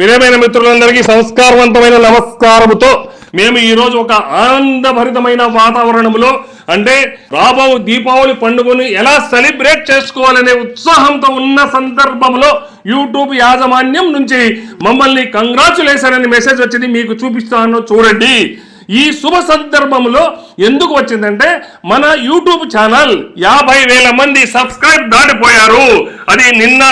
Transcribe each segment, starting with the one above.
ప్రియమైన మిత్రులందరికీ సంస్కారవంతమైన నమస్కారముతో మేము ఈరోజు ఒక ఆనందభరితమైన వాతావరణంలో అంటే రాబో దీపావళి పండుగను ఎలా సెలబ్రేట్ చేసుకోవాలనే ఉత్సాహంతో ఉన్న సందర్భంలో యూట్యూబ్ యాజమాన్యం నుంచి మమ్మల్ని కంగ్రాచులేషన్ అనే మెసేజ్ వచ్చింది. మీకు చూపిస్తాను చూడండి. ఈ శుభ సందర్భంలో ఎందుకు వచ్చిందంటే మన యూట్యూబ్ ఛానల్ యాభై వేల మంది సబ్స్క్రైబ్ దాటిపోయారు. అది నిన్న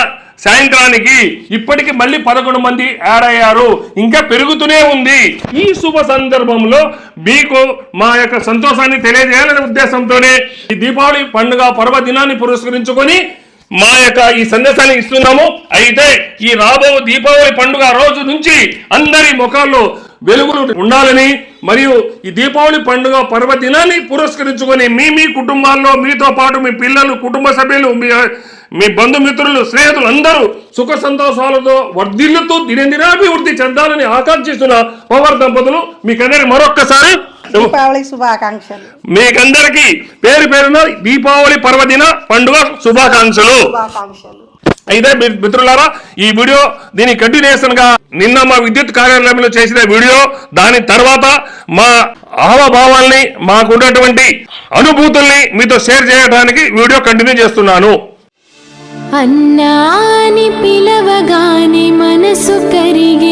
సాయంత్రానికి ఇప్పటికి మళ్ళీ పదకొండు మంది యాడ్ అయ్యారు. ఇంకా పెరుగుతూనే ఉంది. ఈ శుభ సందర్భంలో మీకు మా యొక్క సంతోషాన్ని తెలియజేయాలనే ఉద్దేశంతోనే ఈ దీపావళి పండుగ పర్వదినాన్ని పురస్కరించుకొని మా యొక్క ఈ సందేశాన్ని ఇస్తున్నాము. అయితే ఈ రాబో దీపావళి పండుగ రోజు నుంచి అందరి ముఖాల్లో వెలుగులు ఉండాలని మరియు ఈ దీపావళి పండుగ పర్వదినాన్ని పురస్కరించుకొని మీ మీ కుటుంబాల్లో మీతో పాటు మీ పిల్లలు కుటుంబ సభ్యులు మీ మీ బంధుమిత్రులు స్నేహితులు అందరూ సుఖ సంతోషాలతో వర్ధిల్లుతూ దినదినాభివృద్ధి చెందాలని ఆకాంక్షిస్తున్న పవర్ దంపతులు మీకందరి మరొక్కసారి దీపావళి శుభాకాంక్షలు. మీకందరికి పేరు పేరున దీపావళి పర్వదిన పండుగ శుభాకాంక్షలు. శుభాకాంక్షలు. అయితే మిత్రులారా ఈ వీడియో దీని కంటిన్యూషన్గా నిన్న మా విద్యుత్ కార్యాలయంలో చేసిన వీడియో దాని తర్వాత మా హావభావాల్ని మాకున్నటువంటి అనుభూతుల్ని మీతో షేర్ చేయడానికి వీడియో కంటిన్యూ చేస్తున్నాను. అన్నాని పిలవగానే మనసు కరిగి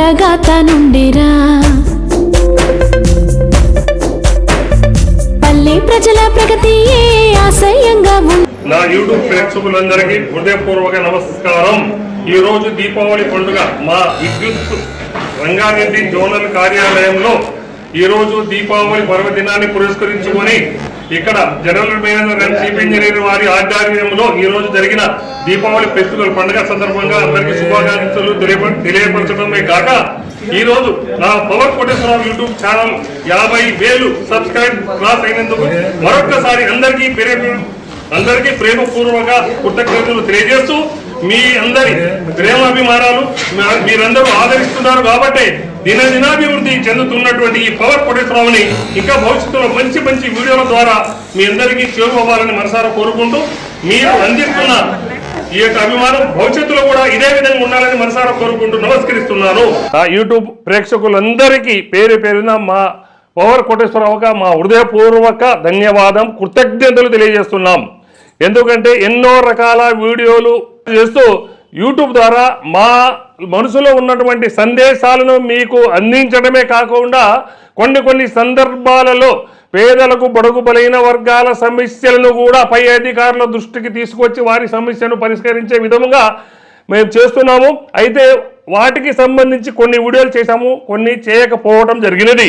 ఉండగా తనుండిరా. పల్లె ప్రజల ప్రగతి ఆశయంగా నా యూట్యూబ్ ప్రేక్షకులందరికీ హృదయపూర్వక నమస్కారం. ఈ రోజు దీపావళి పండుగ మా విద్యుత్ రంగారెడ్డి జోనల్ కార్యాలయంలో ఈ రోజు దీపావళి పర్వదినాన్ని పురస్కరించుకొని ఇక్కడ general manager and chief engineer వారి ఆధ్వర్యంలో ఈ రోజు జరిగిన దీపావళి ఫెస్టివల్ పండుగ సందర్భంగా అందరికీ శుభాకాంక్షలు తెలియపరచడమే కాక ఈ రోజు నా పవర్ కోటేశ్వరరావు యూట్యూబ్ ఛానల్ యాభై వేలు సబ్స్క్రైబ్ క్లాస్ అయినందుకు మరొక్కసారి అందరికీ పేరు అందరికీ ప్రేమపూర్వక కృతజ్ఞతలు తెలియజేస్తూ మీ అందరి ప్రేమాభిమానాలు మీరందరూ ఆదరిస్తున్నారు కాబట్టి దినదినాభివృద్ధి చెందుతున్నటువంటి ఈ పవర్ కోటేశ్వరరావుని ఇంకా భవిష్యత్తులో మంచి మంచి వీడియోల ద్వారా మీ అందరికీ చేరుకోవాలని మనసారా కోరుకుంటూ మీరు అందిస్తున్న ఈ యొక్క అభిమానం భవిష్యత్తులో కూడా ఇదే విధంగా ఉండాలని మనసారా కోరుకుంటూ నమస్కరిస్తున్నాను. ఆ యూట్యూబ్ ప్రేక్షకులందరికీ పేరు పేరున మా పవర్ కోటేశ్వరరావుగా మా హృదయపూర్వక ధన్యవాదం కృతజ్ఞతలు తెలియజేస్తున్నాం. ఎందుకంటే ఎన్నో రకాల వీడియోలు చేస్తూ యూట్యూబ్ ద్వారా మా మనసులో ఉన్నటువంటి సందేశాలను మీకు అందించడమే కాకుండా కొన్ని కొన్ని సందర్భాలలో పేదలకు బడుగు బలైన వర్గాల సమస్యలను కూడా పై అధికారుల దృష్టికి తీసుకొచ్చి వారి సమస్యను పరిష్కరించే విధముగా మేము చేస్తున్నాము. అయితే వాటికి సంబంధించి కొన్ని వీడియోలు చేశాము. కొన్ని చేయకపోవడం జరిగినది.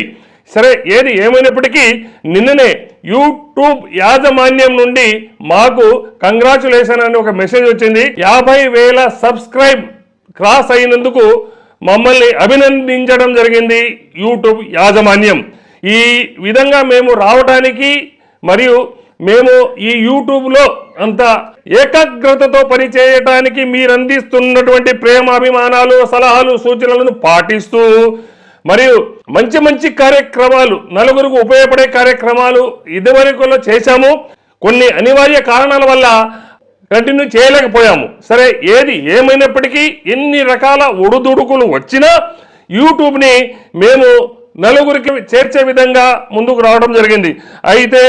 సరే ఏది ఏమైనప్పటికీ నిన్ననే యూట్యూబ్ యాజమాన్యం నుండి మాకు కంగ్రాచులేషన్ అని ఒక మెసేజ్ వచ్చింది. యాభై వేల సబ్స్క్రైబ్ క్రాస్ అయినందుకు మమ్మల్ని అభినందించడం జరిగింది యూట్యూబ్ యాజమాన్యం. ఈ విధంగా మేము రావడానికి మరియు మేము ఈ యూట్యూబ్లో అంత ఏకాగ్రతతో పనిచేయటానికి మీరు అందిస్తున్నటువంటి ప్రేమాభిమానాలు సలహాలు సూచనలను పాటిస్తూ మరియు మంచి మంచి కార్యక్రమాలు నలుగురికి ఉపయోగపడే కార్యక్రమాలు ఇదివరకులో చేశాము. కొన్ని అనివార్య కారణాల వల్ల కంటిన్యూ చేయలేకపోయాము. సరే ఏది ఏమైనప్పటికీ ఎన్ని రకాల ఒడుదుడుకులు వచ్చినా యూట్యూబ్ని మేము నలుగురికి చేర్చే విధంగా ముందుకు రావడం జరిగింది. అయితే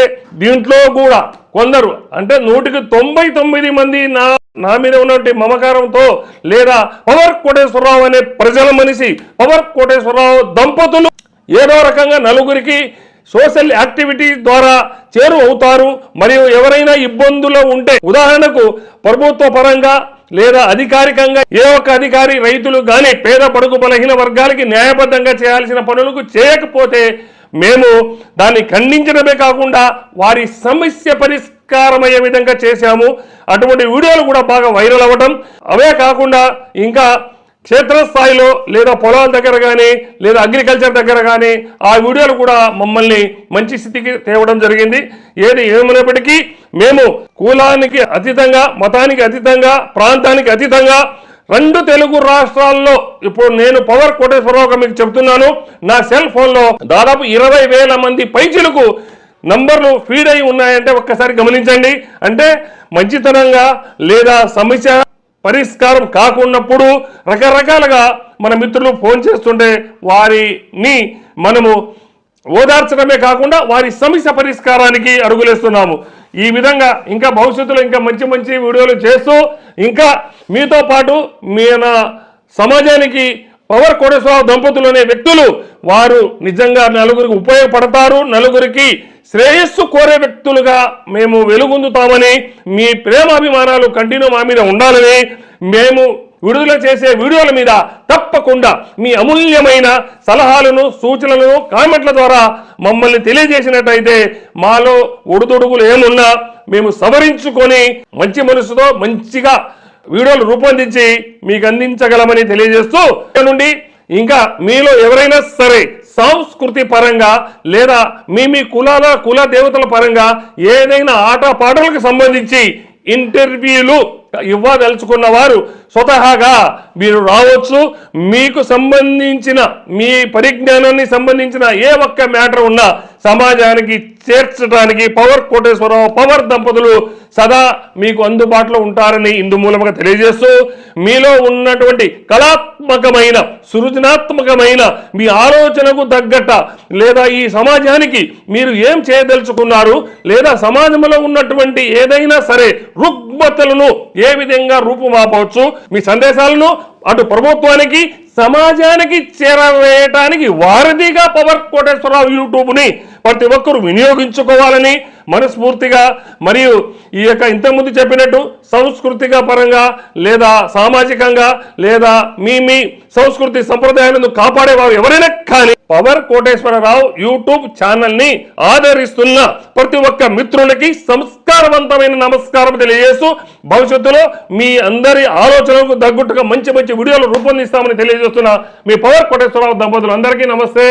దీంట్లో కూడా కొందరు అంటే నూటికి తొంభై తొమ్మిది మంది నా నా మీద ఉన్నటువంటి మమకారంతో లేదా పవర్ కోటేశ్వరరావు అనే ప్రజల మనిషి పవర్ కోటేశ్వరరావు దంపతులు ఏదో రకంగా నలుగురికి సోషల్ యాక్టివిటీ ద్వారా చేరు అవుతారు. మరియు ఎవరైనా ఇబ్బందులు ఉంటే ఉదాహరణకు ప్రభుత్వ పరంగా లేదా అధికారికంగా ఏ ఒక్క అధికారి రైతులు కానీ పేద పడుకు బలహీన వర్గాలకి న్యాయబద్ధంగా చేయాల్సిన పనులకు చేయకపోతే మేము దాన్ని ఖండించడమే కాకుండా వారి సమస్య పరిస్థితి పరిష్కారమయ్యే విధంగా చేశాము. అటువంటి వీడియోలు కూడా బాగా వైరల్ అవ్వటం. అవే కాకుండా ఇంకా క్షేత్రస్థాయిలో లేదా పొలాల దగ్గర కానీ లేదా అగ్రికల్చర్ దగ్గర కానీ ఆ వీడియోలు కూడా మమ్మల్ని మంచి స్థితికి తేవడం జరిగింది. ఏది ఏమైనప్పటికీ మేము కులానికి అతీతంగా మతానికి అతీతంగా ప్రాంతానికి అతీతంగా రెండు తెలుగు రాష్ట్రాల్లో ఇప్పుడు నేను పవర్ కోటేశ్వరరావు మీకు చెప్తున్నాను. నా సెల్ ఫోన్లో దాదాపు ఇరవై వేల మంది పైచులకు నంబర్లు ఫీడ్ అయి ఉన్నాయంటే ఒక్కసారి గమనించండి. అంటే మంచితనంగా లేదా సమస్య పరిష్కారం కాకున్నప్పుడు రకరకాలుగా మన మిత్రులు ఫోన్ చేస్తుంటే వారిని మనము ఓదార్చడమే కాకుండా వారి సమస్య పరిష్కారానికి అడుగులేస్తున్నాము. ఈ విధంగా ఇంకా భవిష్యత్తులో ఇంకా మంచి మంచి వీడియోలు చేస్తూ ఇంకా మీతో పాటు మీ సమాజానికి పవర్ కోటేశ్వరరావు దంపతులు అనే వ్యక్తులు వారు నిజంగా నలుగురికి ఉపయోగపడతారు. నలుగురికి శ్రేయస్సు కోరే వ్యక్తులుగా మేము వెలుగొందుతామని మీ ప్రేమాభిమానాలు కంటిన్యూ మా మీద ఉండాలని మేము విడుదల చేసే వీడియోల మీద తప్పకుండా మీ అమూల్యమైన సలహాలను సూచనలను కామెంట్ల ద్వారా మమ్మల్ని తెలియజేసినట్టయితే మాలో ఒడుదొడుగులు ఏమున్నా మేము సవరించుకొని మంచి మనసుతో మంచిగా వీడియోలు రూపొందించి మీకు అందించగలమని తెలియజేస్తూ నుండి ఇంకా మీలో ఎవరైనా సరే సంస్కృతి పరంగా లేదా మీ మీ కులాల కుల దేవతల పరంగా ఏదైనా ఆట పాటలకు సంబంధించి ఇంటర్వ్యూలు ఇవ్వదలుచుకున్న వారు స్వతహాగా మీరు రావచ్చు. మీకు సంబంధించిన మీ పరిజ్ఞానాన్ని సంబంధించిన ఏ ఒక్క మ్యాటర్ ఉన్నా సమాజానికి చేర్చడానికి పవర్ కోటేశ్వరరావు పవర్ దంపతులు సదా మీకు అందుబాటులో ఉంటారని ఇందు మూలముగా తెలియజేస్తూ మీలో ఉన్నటువంటి కళాత్మకమైన సృజనాత్మకమైన మీ ఆలోచనకు తగ్గట్ట లేదా ఈ సమాజానికి మీరు ఏం చేయదలుచుకున్నారు లేదా సమాజంలో ఉన్నటువంటి ఏదైనా సరే రుగ్మతలను ఏ విధంగా రూపుమాపవచ్చు మీ సందేశాలను అటు ప్రభుత్వానికి సమాజానికి చేరవేయటానికి వారధిగా పవర్ కోటేశ్వరరావు యూట్యూబ్ని ప్రతి ఒక్కరు వినియోగించుకోవాలని మనస్ఫూర్తిగా మరియు ఈ యొక్క ఇంతకుముందు చెప్పినట్టు సాంస్కృతిక పరంగా లేదా సామాజికంగా లేదా మీ మీ సంస్కృతి సంప్రదాయాలను కాపాడేవారు ఎవరైనా కానీ పవర్ కోటేశ్వరరావు యూట్యూబ్ ఛానల్ని ఆదరిస్తున్న ప్రతి ఒక్క మిత్రులకి సంస్కారవంతమైన నమస్కారం తెలియజేస్తూ భవిష్యత్తులో మీ అందరి ఆలోచనలకు తగ్గట్టుగా మంచి మంచి వీడియోలు రూపొందిస్తామని తెలియజేస్తున్న మీ పవర్ కోటేశ్వరరావు దంపతులు అందరికీ నమస్తే.